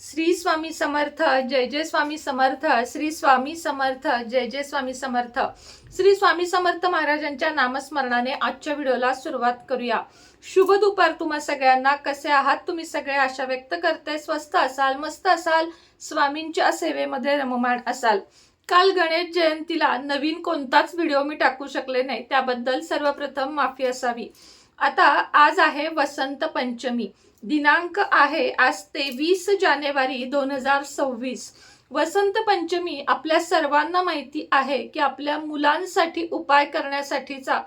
श्री स्वामी समर्थ जय जय स्वामी समर्थ श्री स्वामी समर्थ जय जय स्वामी समर्थ. श्री स्वामी समर्थ महाराजांच्या नामस्मरणाने आजच्या व्हिडिओला सुरुवात करूया. शुभ दुपार तुम्हा सगळ्यांना. कसे आहात तुम्ही सगळे? आशा व्यक्त करते. स्वस्त असाल मस्त असाल स्वामींच्या सेवेमध्ये रममाण असाल. काल गणेश जयंतीला नवीन कोणताच व्हिडिओ मी टाकू शकले नाही. त्याबद्दल सर्वप्रथम माफी असावी. आता आज आहे वसंत पंचमी. दिनांक आहे. आज तेवीस जानेवारी दोन हजार सव्वीस. वसंत पंचमी आपल्या सर्वांना माहिती आहे की आपल्या मुलांसाठी उपाय करण्यासाठीचा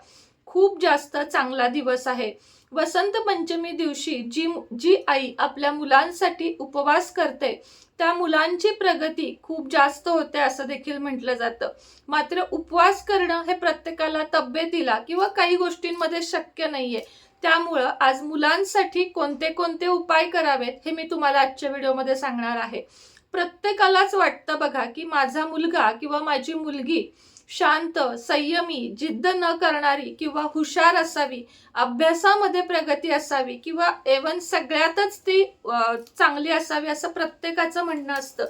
खूप जास्त चांगला दिवस आहे. वसंत पंचमी दिवशी जी जी आई आपल्या मुलांसाठी उपवास करते त्या मुलांची प्रगती खूप जास्त होते असं देखील म्हटलं जातं. मात्र उपवास करणं हे प्रत्येकाला तब्येतीला किंवा काही गोष्टींमध्ये शक्य नाहीये. त्यामुळं आज मुलांसाठी कोणते कोणते उपाय करावेत हे मी तुम्हाला आजच्या व्हिडिओमध्ये सांगणार आहे. प्रत्येकालाच वाटतं बघा की माझा मुलगा किंवा माझी मुलगी शांत संयमी जिद्द न करणारी किंवा हुशार असावी अभ्यासामध्ये प्रगती असावी किंवा एवन सगळ्यातच ती चांगली असावी असं प्रत्येकाचं म्हणणं असतं.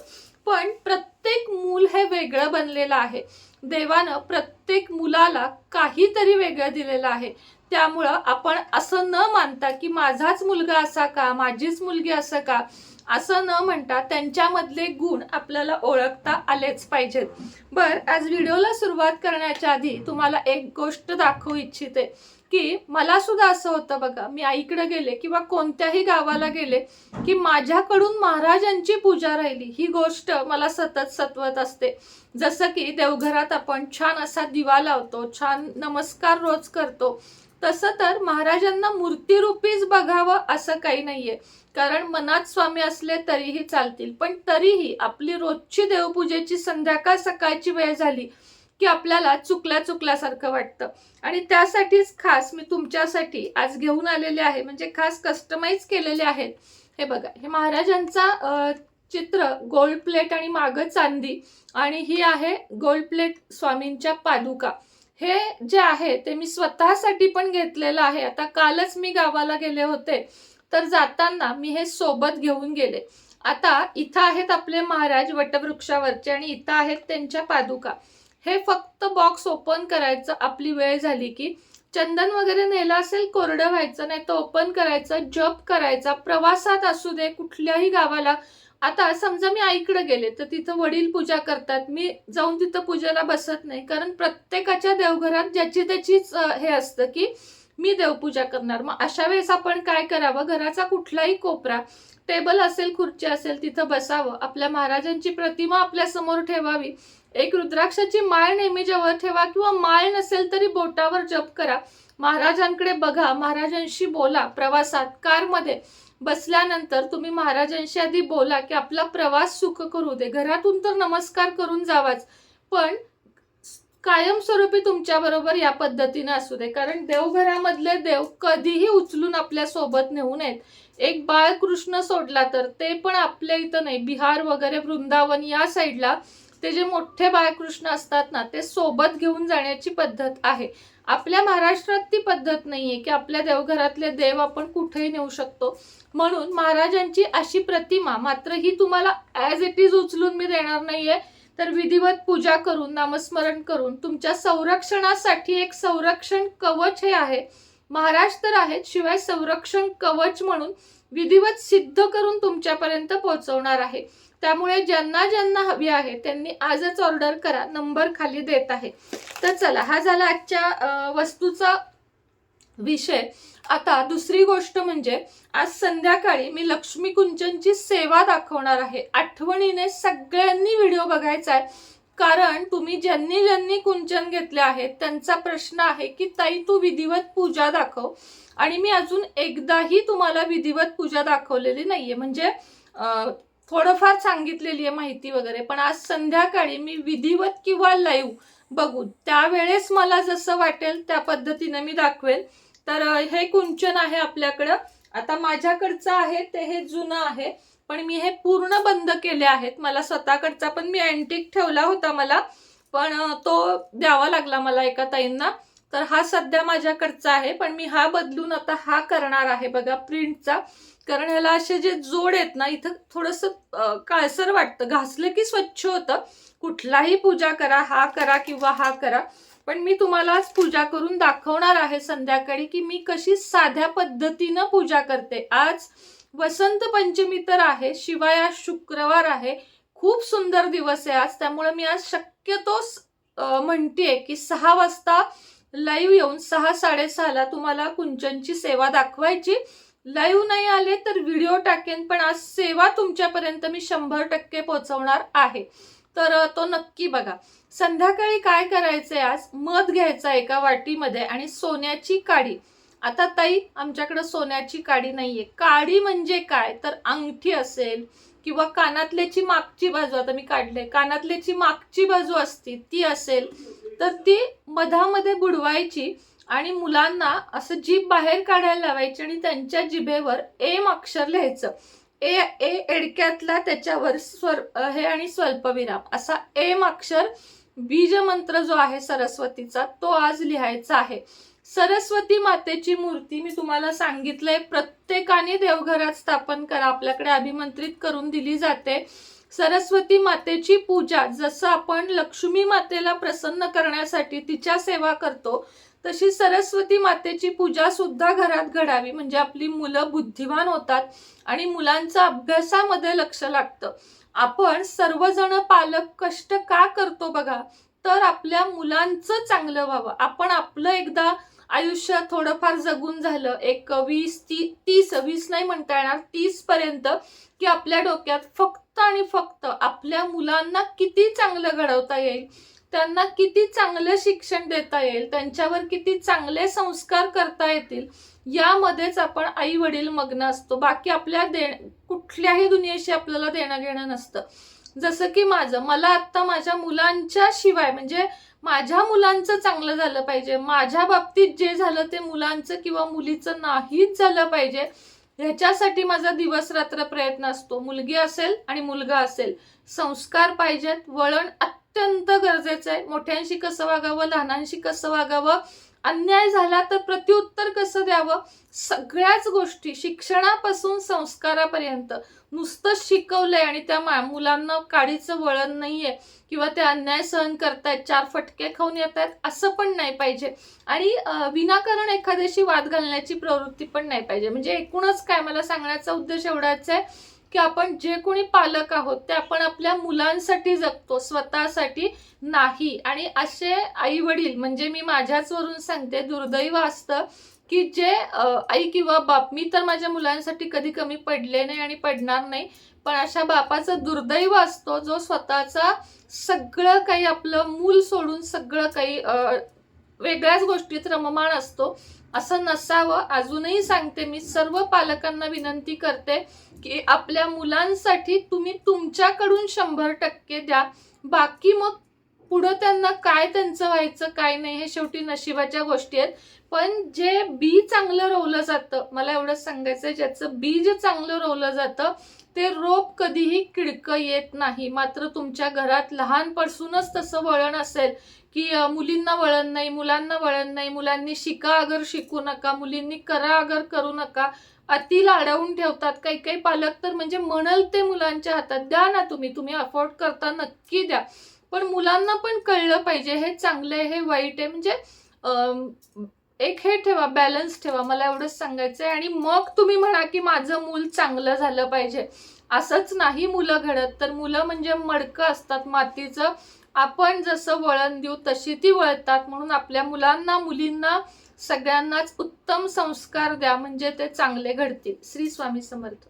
पण प्रत्येक मूल हे वेगळं बनलेलं आहे. देवानं प्रत्येक मुलाला काहीतरी वेगळं दिलेलं आहे. त्यामुळं आपण असं न मानता की माझाच मुलगा असा का माझीच मुलगी असं का असं न म्हणता त्यांच्यामधले गुण आपल्याला ओळखता आलेच पाहिजेत. बर आज व्हिडिओला सुरुवात करण्याच्या आधी तुम्हाला एक गोष्ट दाखवू इच्छिते की मला सुद्धा असं होतं बघा मी आईकडे गेले किंवा कोणत्याही गावाला गेले की माझ्याकडून महाराजांची पूजा राहिली. ही गोष्ट मला सतत सत्वत असते. जसं की देवघरात आपण छान असा दिवा लावतो छान नमस्कार रोज करतो. तसं तर महाराजांना मूर्तीरूपीच बघावं असं काही नाहीये. कारण मनात स्वामी असले तरीही चालतील. पण तरीही आपली रोजची देवपूजेची संध्याकाळ सकाळची वेळ झाली की आपल्याला चुकल्या चुकल्यासारखं वाटतं. आणि त्यासाठीच खास मी तुमच्यासाठी आज घेऊन आलेले आहे. म्हणजे खास कस्टमाइज केलेले आहेत. हे बघा हे महाराजांचा चित्र गोल्ड प्लेट आणि मागं चांदी. आणि ही आहे गोल्ड प्लेट स्वामींच्या पादुका. हे जे आहे ते मी स्वतःसाठी पण घेतलेलं आहे. आता कालच मी गावाला गेले होते. तर जाताना मी हे सोबत घेऊन गेले. आता इथं आहेत आपले महाराज वटवृक्षावरचे आणि इथं आहेत त्यांच्या पादुका. हे फक्त बॉक्स ओपन करायचं आपली वेळ झाली की. चंदन वगैरे नेलं असेल कोरडं व्हायचं नाही तर ओपन करायचं जप करायचा प्रवासात असू दे कुठल्याही गावाला आता समजा मी आईकडे गेले तर तिथं वडील पूजा करतात. मी जाऊन तिथं पूजेला बसत नाही. कारण प्रत्येकाच्या देवघरात ज्याची त्याचीच हे असतं की मी देवपूजा करणार. मग अशा वेळेस आपण काय करावं? घराचा कुठलाही कोपरा टेबल असेल खुर्ची असेल तिथं बसावं. आपल्या महाराजांची प्रतिमा आपल्यासमोर ठेवावी. एक रुद्राक्षाची माळ नेहमी जवळ ठेवा किंवा माळ नसेल तरी बोटावर जप करा. महाराजांकडे बघा. महाराजांशी बोला. प्रवासात कारमध्ये. बसल्यानंतर तुम्ही महाराजांशी आधी बोला की आपला प्रवास सुख करू दे. घरातून तर नमस्कार करून जावाच. पण कायमस्वरूपी तुमच्या बरोबर या पद्धतीनं असू दे. कारण देवघरामधले देव कधीही उचलून आपल्यासोबत नेऊ नयेत. एक बाळकृष्ण सोडला तर ते पण आपल्या इथं नाही. बिहार वगैरे वृंदावन या साईडला ते जे मोठे बाळकृष्ण असतात ना ते सोबत घेऊन जाण्याची पद्धत आहे. आपल्या महाराष्ट्रात ती पद्धत नाहीये की आपल्या देवघरातले देव आपण कुठेही नेऊ शकतो. म्हणून महाराजांची अशी प्रतिमा मात्र ही तुम्हाला ॲज इट इज उचलून मी देणार नाहीये. तर विधिवत पूजा करून नामस्मरण करून तुमच्या संरक्षणासाठी एक संरक्षण कवच हे आहे. महाराज तर आहेत शिवाय संरक्षण कवच म्हणून विधिवत सिद्ध करून तुमच्यापर्यंत पोहोचवणार आहे. त्यामुळे ज्यांना ज्यांना हवी आहे त्यांनी आजच ऑर्डर करा नंबर खाली देत आहे. तर चला हा झाला आजच्या वस्तूचा विषय. आता दुसरी गोष्ट म्हणजे आज संध्याकाळी मी लक्ष्मी कुंचनची सेवा दाखवणार आहे. आठवणीने सगळ्यांनी व्हिडिओ बघायचा आहे. कारण तुम्ही ज्यांनी ज्यांनी कुंचन घेतले आहेत त्यांचा प्रश्न आहे की ताई तू विधिवत पूजा दाखव. आणि मी अजून एकदाही तुम्हाला विधिवत पूजा दाखवलेली नाहीये. म्हणजे थोडंफार सांगितलेली आहे माहिती वगैरे पण आज संध्याकाळी मी विधिवत किंवा लाईव्ह बघू त्यावेळेस मला जसं वाटेल त्या पद्धतीने मी दाखवेल तर हे कुंचन आहे आपल्याकडं. आता माझ्याकडचं आहे ते हे जुनं आहे पण मी हे पूर्ण बंद केले आहेत. मला स्वतःकडचा पण मी अँटिक ठेवला होता मला पण तो द्यावा लागला मला एका ताईंना. तर हा सध्या माझ्याकडचा आहे पण मी हा बदलून आता हा करणार आहे बघा प्रिंटचा. कारण ह्याला असे जे जोड आहेत ना इथं थोडंसं काळसर वाटतं. घासलं की स्वच्छ होतं. कुठलाही पूजा करा हा करा किंवा हा करा. पण मी तुम्हाला आज पूजा करून दाखवणार आहे संध्याकाळी की मी कशी साध्या पद्धतीनं पूजा करते. आज वसंत पंचमी तर आहे शिवाय आज शुक्रवार आहे. खूप सुंदर दिवस आहे आज त्यामुळे मी आज शक्यतो म्हणतेय की सहा वाजता लाईव्ह येऊन सहा साडेसहाला तुम्हाला कुंचनची सेवा दाखवायची. लाईव्ह नाही आले तर व्हिडिओ टाकेन पण आज सेवा तुमच्यापर्यंत मी शंभर टक्के पोहोचवणार आहे. तर तो नक्की बघा. संध्याकाळी काय करायचंय आज? मध घ्यायचा एका वाटीमध्ये आणि सोन्याची काडी. आता ताई आमच्याकडे सोन्याची काडी नाहीये. काडी म्हणजे काय? तर अंगठी असेल किंवा कानातल्याची मागची बाजू आता मी काढले कानातल्याची मागची बाजू असती ती असेल. तर ती मधामध्ये बुडवायची आणि मुलांना असं जीभ बाहेर काढायला लावायची आणि त्यांच्या जिभेवर एम अक्षर लिहायचं. ए ए एडक्यातला त्याच्यावर स्वर हे आणि स्वल्पविराम असा एम अक्षर बीज मंत्र जो आहे सरस्वतीचा तो आज लिहायचा आहे. सरस्वती मातेची मूर्ती मी तुम्हाला सांगितलंय प्रत्येकाने देवघरात स्थापन करा आपल्याकडे अभिमंत्रित करून दिली जाते. सरस्वती मातेची पूजा जसं आपण लक्ष्मी मातेला प्रसन्न करण्यासाठी तिच्या सेवा करतो तशी सरस्वती मातेची पूजा सुद्धा घरात घडावी. म्हणजे आपली मुलं बुद्धिमान होतात आणि मुलांचं अभ्यासामध्ये लक्ष लागतं. आपण सर्वजण पालक कष्ट का करतो बघा? तर आपल्या मुलांचं चांगलं व्हावं. आपण आपलं एकदा आयुष्य थोडंफार जगून झालं एक वीस ती तीस वीस नाही म्हणता येणार तीस पर्यंत की आपल्या डोक्यात फक्त आणि फक्त आपल्या मुलांना किती चांगलं घडवता येईल त्यांना किती चांगलं शिक्षण देता येईल त्यांच्यावर किती चांगले संस्कार करता येतील यामध्येच आपण आई वडील मग्न असतो. बाकी आपल्या दे कुठल्याही दुनियेशी आपल्याला देणं घेणं नसतं. जसं की माझं मला आत्ता माझ्या मुलांच्या शिवाय म्हणजे माझ्या मुलांचं चांगलं झालं पाहिजे. माझ्या बाबतीत जे झालं ते मुलांचं किंवा मुलीचं नाहीच झालं पाहिजे. ह्याच्यासाठी माझा दिवस रात्र प्रयत्न असतो. मुलगी असेल आणि मुलगा असेल. संस्कार पाहिजेत. वळण अत्यंत गरजेचं आहे. मोठ्यांशी कसं वागावं लहानांशी कसं वागावं अन्याय झाला तर प्रत्युत्तर कसं द्यावं? सगळ्याच गोष्टी शिक्षणापासून संस्कारापर्यंत नुसतं शिकवलंय आणि त्या मा- मुलांना काडीचं वळण नाहीये किंवा ते अन्याय सहन करतायत चार फटके खाऊन येत आहेत असं पण नाही पाहिजे. आणि विनाकारण एखाद्याशी वाद घालण्याची प्रवृत्ती पण नाही पाहिजे. म्हणजे एकूणच काय मला सांगण्याचा उद्देश एवढाच आहे की आपण जे कोणी पालक आहोत ते आपण आपल्या मुलांसाठी जगतो स्वतःसाठी नाही. आणि असे आई वडील म्हणजे मी माझ्याच वरून सांगते दुर्दैव असतं की जे आई किंवा बाप मी तर माझ्या मुलांसाठी कधी कमी पडले नाही आणि पडणार नाही पण अशा बापाचं दुर्दैव असतो जो स्वतःचा सगळं काही आपलं मूल सोडून सगळं काही वेगळ्याच गोष्टीत रममाण असतो. असं नसावं. अजूनही सांगते मी सर्व पालकांना विनंती करते की आपल्या मुलांसाठी तुम्ही तुमच्याकडून शंभर टक्के द्या. बाकी मग पुढं त्यांना काय त्यांचं व्हायचं काय नाही हे शेवटी नशिबाच्या गोष्टी आहेत. पण जे बी चांगलं रोवलं जातं मला एवढंच सांगायचं आहे ज्याचं बीज चांगलं रोवलं जातं ते रोप कधीही किडकं येत नाही. मात्र तुमच्या घरात लहानपासूनच तसं वळण असेल की मुलींना वळण नाही मुलांना वळण नाही मुलांनी शिका अगर शिकू नका मुलींनी करा अगर करू नका अति लाडवून ठेवतात. काही काही पालक तर म्हणजे म्हणल ते मुलांच्या हातात. द्या ना तुम्ही तुम्ही अफोर्ड करता नक्की द्या. पण मुलांना पण कळलं पाहिजे हे चांगलं आहे हे वाईट आहे. म्हणजे एक हे ठेवा बॅलन्स ठेवा. मला एवढंच सांगायचं आहे आणि मग तुम्ही म्हणा की माझं मूल चांगलं झालं पाहिजे. असंच नाही मुलं घडत. तर मुलं म्हणजे मडकं असतात. मातीचं आपण जसं वळण देऊ तशी ती वळतात. म्हणून आपल्या मुलांना मुलींना सगळ्यांनाच उत्तम संस्कार द्या. म्हणजे ते चांगले घडतील. श्री स्वामी समर्थ.